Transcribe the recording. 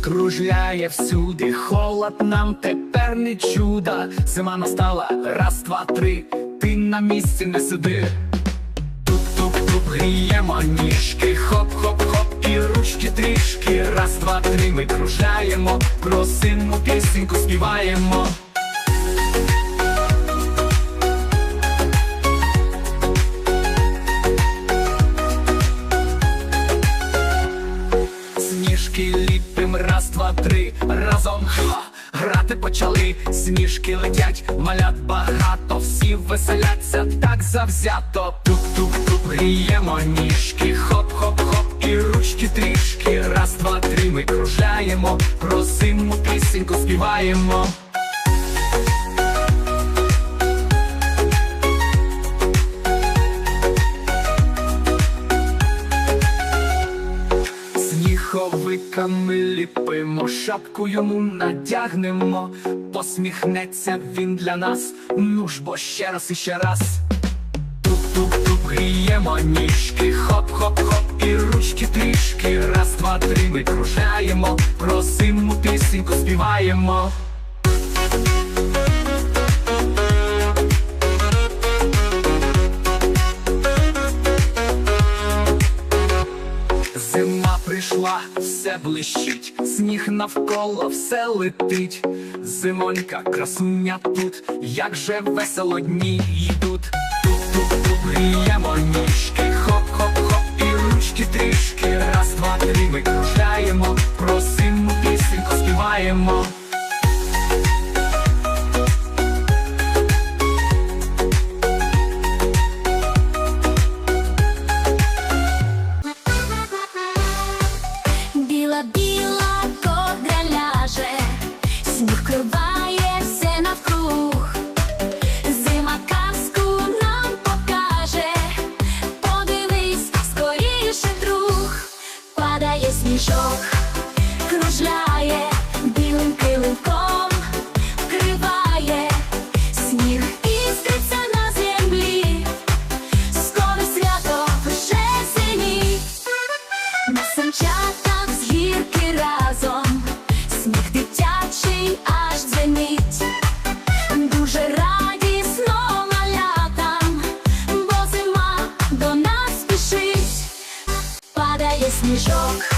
кружляє всюди, холод нам тепер не чудо. Зима настала, раз, два, три, ти на місці не сиди. Туп-туп-туп, гріємо ніжки, хоп-хоп-хоп, і ручки трішки. Раз, два, три, ми кружляємо, про пісеньку співаємо. Ліпим, раз, два, три, разом ха, грати почали, сніжки летять, малят багато, всі веселяться так завзято. Туп-туп-туп, гріємо ніжки, хоп-хоп-хоп, і ручки трішки. Раз, два, три, ми кружляємо, про зиму пісеньку співаємо. Сніговиками ліпимо, шапку йому надягнемо, посміхнеться він для нас, ну ж бо ще раз і ще раз. Туп-туп-туп, гріємо ніжки, хоп-хоп-хоп, і ручки трішки. Раз, два, три, ми кружляємо, про зиму пісеньку співаємо. Зима прийшла, все блищить, сніг навколо все летить. Зимонька, красуня тут, як же весело дні йдуть. Тут, тут, тут гріємо ніжки, хоп-хоп-хоп, і ручки трішки. Раз, два, три, ми кружаємо, про зиму пісеньку співаємо. Біла ковдра сніг криває все навкруг, зима казку нам покаже, подивись скоріше, друг, падає сніжок, падає